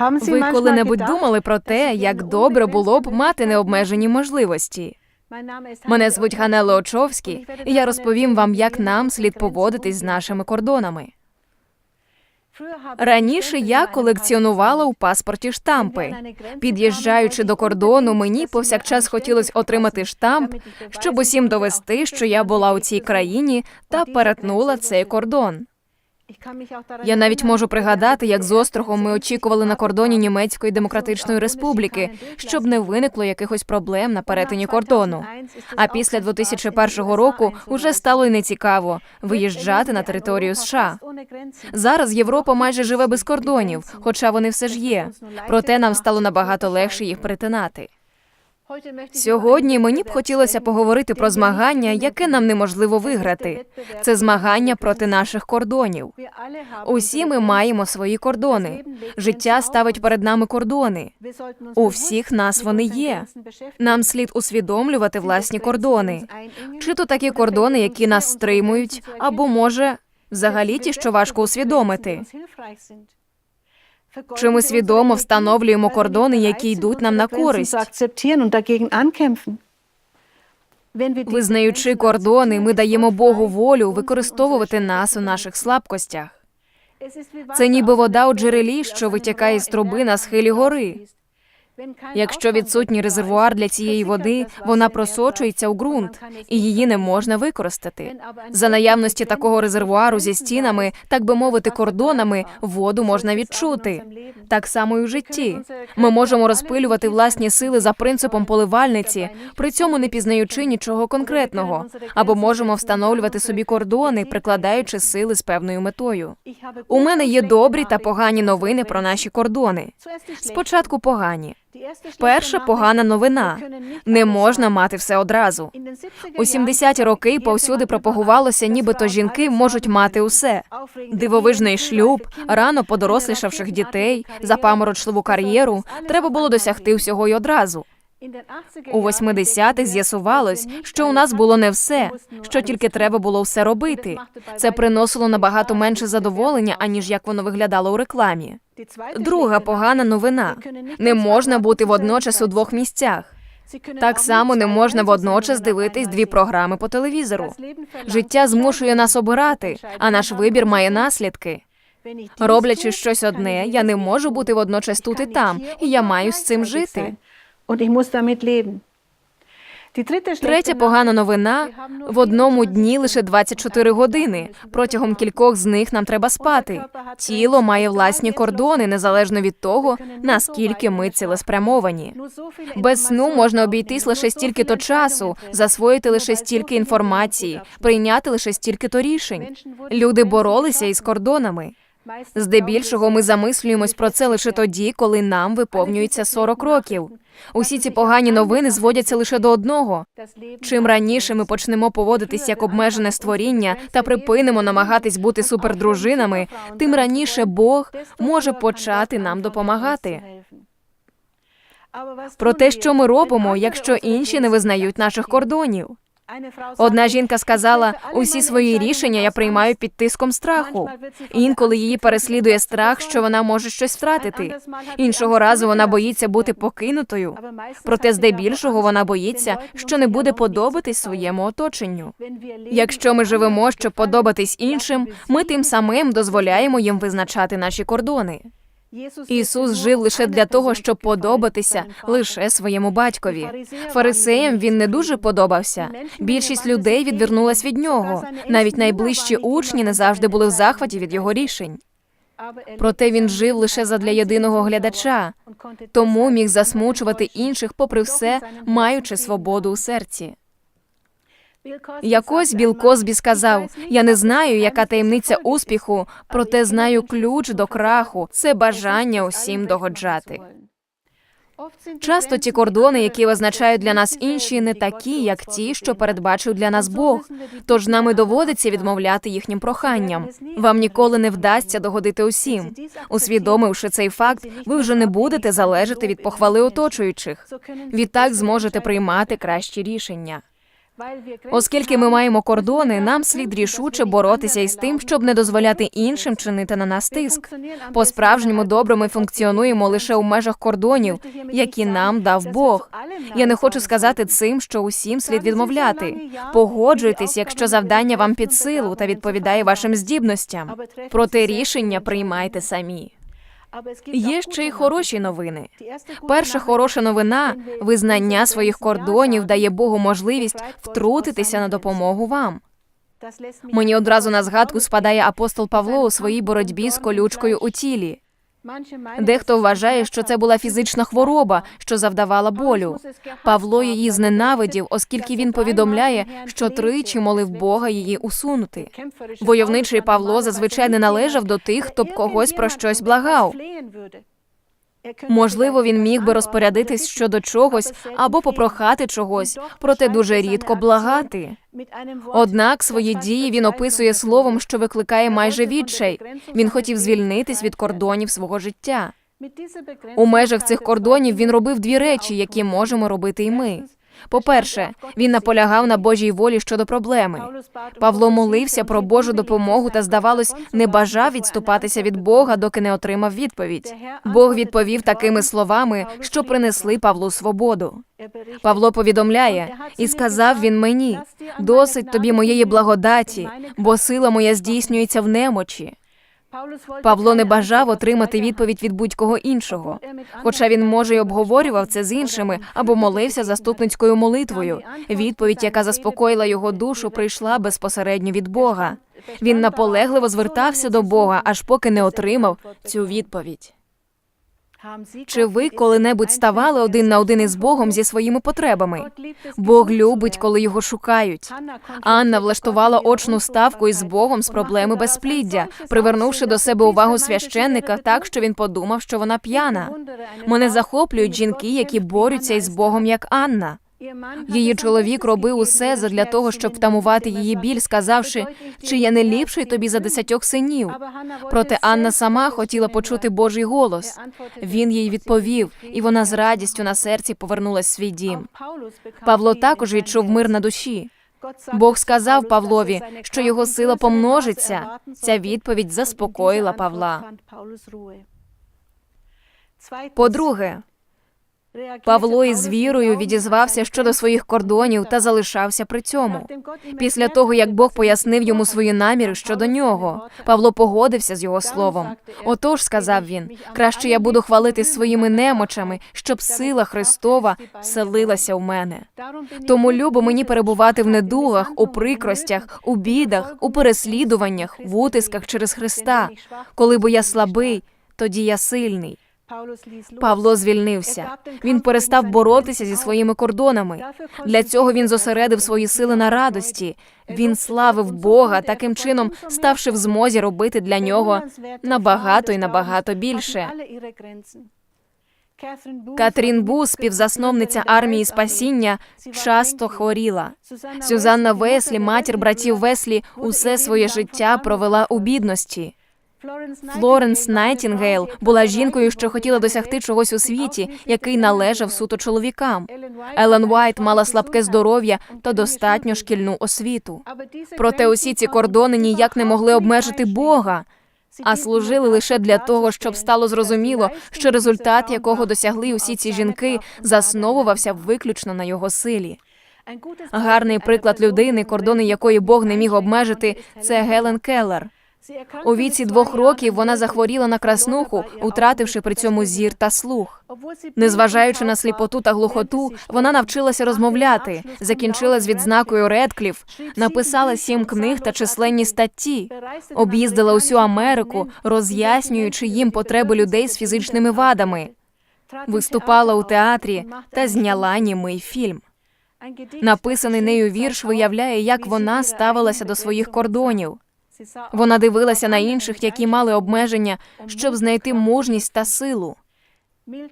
Ви коли-небудь думали про те, як добре було б мати необмежені можливості? Мене звуть Ганело Очовський, і я розповім вам, як нам слід поводитись з нашими кордонами. Раніше я колекціонувала у паспорті штампи. Під'їжджаючи до кордону, мені повсякчас хотілося отримати штамп, щоб усім довести, що я була у цій країні та перетнула цей кордон. Я навіть можу пригадати, як з острогом ми очікували на кордоні Німецької демократичної республіки, щоб не виникло якихось проблем на перетині кордону. А після 2001 року уже стало й нецікаво виїжджати на територію США. Зараз Європа майже живе без кордонів, хоча вони все ж є. Проте нам стало набагато легше їх перетинати. Сьогодні мені б хотілося поговорити про змагання, яке нам неможливо виграти. Це змагання проти наших кордонів. Усі ми маємо свої кордони. Життя ставить перед нами кордони. У всіх нас вони є. Нам слід усвідомлювати власні кордони. Чи то такі кордони, які нас стримують, або може взагалі ті, що важко усвідомити. Чи ми свідомо встановлюємо кордони, які йдуть нам на користь? Визнаючи кордони, ми даємо Богу волю використовувати нас у наших слабкостях. Це ніби вода у джерелі, що витікає з труби на схилі гори. Якщо відсутній резервуар для цієї води, вона просочується у ґрунт, і її не можна використати. За наявності такого резервуару зі стінами, так би мовити, кордонами, воду можна відчути. Так само і в житті. Ми можемо розпилювати власні сили за принципом поливальниці, при цьому не пізнаючи нічого конкретного, або можемо встановлювати собі кордони, прикладаючи сили з певною метою. У мене є добрі та погані новини про наші кордони. Спочатку погані. Перша погана новина не можна мати все одразу. У 70-ті роки повсюди пропагувалося, нібито жінки можуть мати усе: дивовижний шлюб, рано подорослішавших дітей, запаморочливу кар'єру. Треба було досягти всього й одразу. У 80-х з'ясувалось, що у нас було не все, що тільки треба було все робити. Це приносило набагато менше задоволення, аніж як воно виглядало у рекламі. Друга погана новина: не можна бути водночас у двох місцях. Так само не можна водночас дивитись дві програми по телевізору. Життя змушує нас обирати, а наш вибір має наслідки. Роблячи щось одне, я не можу бути водночас тут і там, і я маю з цим жити. Третя погана новина в одному дні лише 24 години. Протягом кількох з них нам треба спати. Тіло має власні кордони незалежно від того, наскільки ми цілеспрямовані. Без сну можна обійтись лише стільки то часу, засвоїти лише стільки інформації, прийняти лише стільки то рішень. Люди боролися із кордонами. Здебільшого ми замислюємось про це лише тоді, коли нам виповнюється 40 років. Усі ці погані новини зводяться лише до одного. Чим раніше ми почнемо поводитись як обмежене створіння та припинимо намагатись бути супердружинами, тим раніше Бог може почати нам допомагати. Про те, що ми робимо, якщо інші не визнають наших кордонів. Одна жінка сказала: усі свої рішення я приймаю під тиском страху. Інколи її переслідує страх, що вона може щось втратити. Іншого разу вона боїться бути покинутою. Проте, здебільшого, вона боїться, що не буде подобатись своєму оточенню. Якщо ми живемо, щоб подобатись іншим, ми тим самим дозволяємо їм визначати наші кордони. Ісус жив лише для того, щоб подобатися лише своєму батькові. Фарисеям він не дуже подобався. Більшість людей відвернулась від нього. Навіть найближчі учні не завжди були в захваті від його рішень. Проте він жив лише задля єдиного глядача, тому міг засмучувати інших, попри все, маючи свободу у серці. Якось Біл Косбі сказав: я не знаю, яка таємниця успіху, проте знаю ключ до краху це бажання усім догоджати. Часто ті кордони, які визначають для нас інші, не такі, як ті, що передбачив для нас Бог. Тож нами доводиться відмовляти їхнім проханням. Вам ніколи не вдасться догодити усім. Усвідомивши цей факт, ви вже не будете залежати від похвали оточуючих. Відтак зможете приймати кращі рішення. Оскільки ми маємо кордони, нам слід рішуче боротися із тим, щоб не дозволяти іншим чинити на нас тиск. По справжньому добре ми функціонуємо лише у межах кордонів, які нам дав Бог. Я не хочу сказати цим, що усім слід відмовляти. Погоджуйтесь, якщо завдання вам під силу та відповідає вашим здібностям. Проте рішення приймайте самі. Є ще й хороші новини. Перша хороша новина визнання своїх кордонів дає Богу можливість втрутитися на допомогу вам. Мені одразу на згадку спадає апостол Павло у своїй боротьбі з колючкою у тілі. Дехто вважає, що це була фізична хвороба, що завдавала болю. Павло її зненавидів, оскільки він повідомляє, що тричі молив Бога її усунути. Войовничий Павло зазвичай не належав до тих, хто б когось про щось благав. Можливо, він міг би розпорядитись щодо чогось або попрохати чогось, проте дуже рідко благати. Однак свої дії він описує словом, що викликає майже відчай. Він хотів звільнитись від кордонів свого життя. У межах цих кордонів він робив дві речі, які можемо робити і ми. По-перше, він наполягав на Божій волі щодо проблеми. Павло молився про Божу допомогу та, здавалось, не бажав відступатися від Бога, доки не отримав відповідь. Бог відповів такими словами, що принесли Павлу свободу. Павло повідомляє, і сказав він мені: досить тобі моєї благодаті, бо сила моя здійснюється в немочі. Павло не бажав отримати відповідь від будь-кого іншого, хоча він може й обговорював це з іншими або молився заступницькою молитвою. Відповідь, яка заспокоїла його душу, прийшла безпосередньо від Бога. Він наполегливо звертався до Бога, аж поки не отримав цю відповідь. Чи ви коли-небудь ставали один на один із Богом зі своїми потребами? Бог любить, коли його шукають. Анна влаштувала очну ставку із Богом з проблеми безпліддя, привернувши до себе увагу священника так, що він подумав, що вона п'яна. Мене захоплюють жінки, які борються із Богом, як Анна. Її чоловік робив усе задля того, щоб втамувати її біль, сказавши, чи я не ліпший тобі за десятьох синів. Проте Анна сама хотіла почути Божий голос. Він їй відповів, і вона з радістю на серці повернулась в свій дім. Павло також відчув мир на душі. Бог сказав Павлові, що його сила помножиться. Ця відповідь заспокоїла Павла. По-друге, Павло із вірою відізвався щодо своїх кордонів та залишався при цьому. Після того, як Бог пояснив йому свої наміри щодо нього, Павло погодився з його словом. Отож, сказав він, краще я буду хвалити своїми немочами, щоб сила Христова селилася в мене. Тому любо мені перебувати в недугах, у прикростях, у бідах, у переслідуваннях, в утисках через Христа. Коли бо я слабий, тоді я сильний. Павло звільнився. Він перестав боротися зі своїми кордонами. Для цього він зосередив свої сили на радості. Він славив Бога, таким чином ставши в змозі робити для нього набагато і набагато більше. Катрін Бу, співзасновниця армії спасіння, часто хворіла. Сюзанна Веслі, матір братів Веслі, усе своє життя провела у бідності. Флоренс Найтінгейл була жінкою, що хотіла досягти чогось у світі, який належав суто чоловікам. Елен Уайт мала слабке здоров'я та достатньо шкільну освіту. Проте усі ці кордони ніяк не могли обмежити Бога, а служили лише для того, щоб стало зрозуміло, що результат, якого досягли усі ці жінки, засновувався виключно на його силі. Гарний приклад людини, кордони якої Бог не міг обмежити, це Гелен Келлер. У віці двох років вона захворіла на краснуху, втративши при цьому зір та слух. Незважаючи на сліпоту та глухоту, вона навчилася розмовляти, закінчила з відзнакою Редкліф, написала сім книг та численні статті, об'їздила усю Америку, роз'яснюючи їм потреби людей з фізичними вадами, виступала у театрі та зняла німий фільм. Написаний нею вірш виявляє, як вона ставилася до своїх кордонів. Вона дивилася на інших, які мали обмеження, щоб знайти мужність та силу.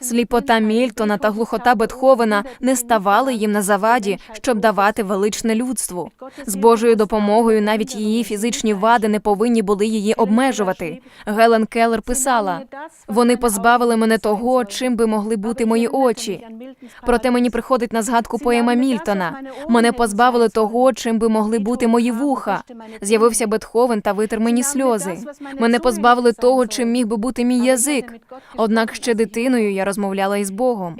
Сліпота Мільтона та глухота Бетховена не ставали їм на заваді, щоб давати величне людству. З Божою допомогою навіть її фізичні вади не повинні були її обмежувати. Гелен Келлер писала: вони позбавили мене того, чим би могли бути мої очі. Проте мені приходить на згадку поема Мільтона. Мене позбавили того, чим би могли бути мої вуха. З'явився Бетховен та витер мені сльози. Мене позбавили того, чим міг би бути мій язик. Однак ще дитиною я розмовляла із Богом.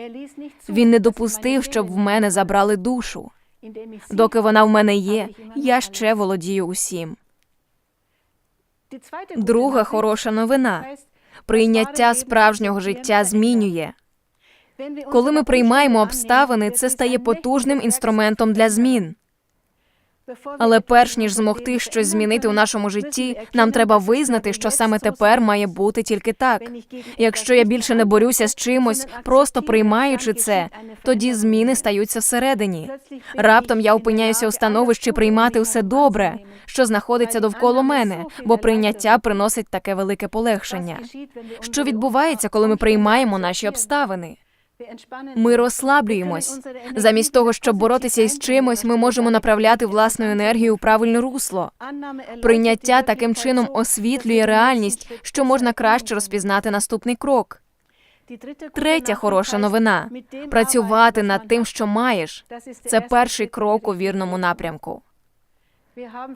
Він не допустив, щоб в мене забрали душу. Доки вона в мене є, я ще володію усім. Друга хороша новина. Прийняття справжнього життя змінює. Коли ми приймаємо обставини, це стає потужним інструментом для змін. Але перш ніж змогти щось змінити у нашому житті, нам треба визнати, що саме тепер має бути тільки так. Якщо я більше не борюся з чимось, просто приймаючи це, тоді зміни стаються всередині. Раптом я опиняюся у становищі приймати все добре, що знаходиться довкола мене, бо прийняття приносить таке велике полегшення. Що відбувається, коли ми приймаємо наші обставини? Ми розслаблюємось. Замість того, щоб боротися із чимось, ми можемо направляти власну енергію у правильне русло. Прийняття таким чином освітлює реальність, що можна краще розпізнати наступний крок. Третя хороша новина працювати над тим, що маєш. Це перший крок у вірному напрямку.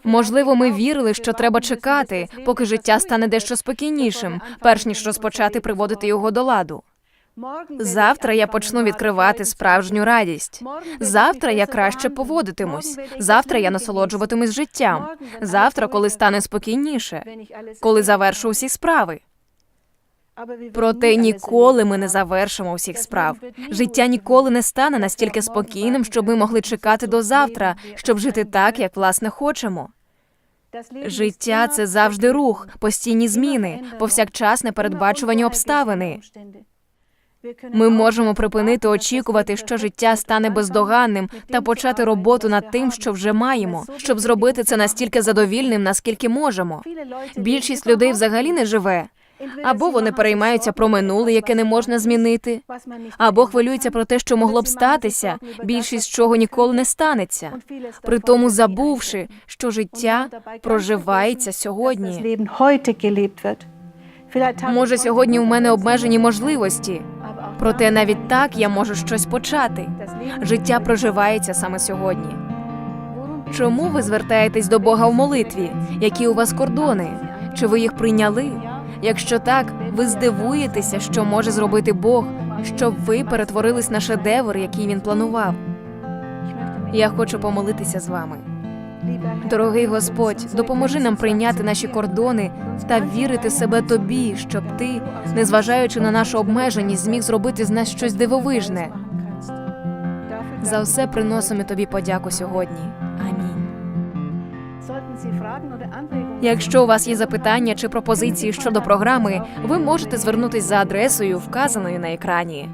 Можливо, ми вірили, що треба чекати, поки життя стане дещо спокійнішим, перш ніж розпочати приводити його до ладу. Завтра я почну відкривати справжню радість. Завтра я краще поводитимусь. Завтра я насолоджуватимусь життям. Завтра, коли стане спокійніше, коли завершу усі справи. Проте ніколи ми не завершимо всіх справ. Життя ніколи не стане настільки спокійним, щоб ми могли чекати до завтра, щоб жити так, як власне хочемо. Життя це завжди рух, постійні зміни, повсякчасне передбачувані обставини. Ми можемо припинити очікувати, що життя стане бездоганним, та почати роботу над тим, що вже маємо, щоб зробити це настільки задовільним, наскільки можемо. Більшість людей взагалі не живе. Або вони переймаються про минуле, яке не можна змінити, або хвилюються про те, що могло б статися, більшість чого ніколи не станеться. При тому забувши, що життя проживається сьогодні. Може, сьогодні у мене обмежені можливості, проте навіть так я можу щось почати. Життя проживається саме сьогодні. Чому ви звертаєтесь до Бога в молитві? Які у вас кордони? Чи ви їх прийняли? Якщо так, ви здивуєтеся, що може зробити Бог, щоб ви перетворились на шедевр, який він планував. Я хочу помолитися з вами. Дорогий Господь, допоможи нам прийняти наші кордони та вірити себе тобі, щоб ти, незважаючи на нашу обмеженість, зміг зробити з нас щось дивовижне. За все приносимо тобі подяку сьогодні. Амінь. Якщо у вас є запитання чи пропозиції щодо програми, ви можете звернутись за адресою, вказаною на екрані.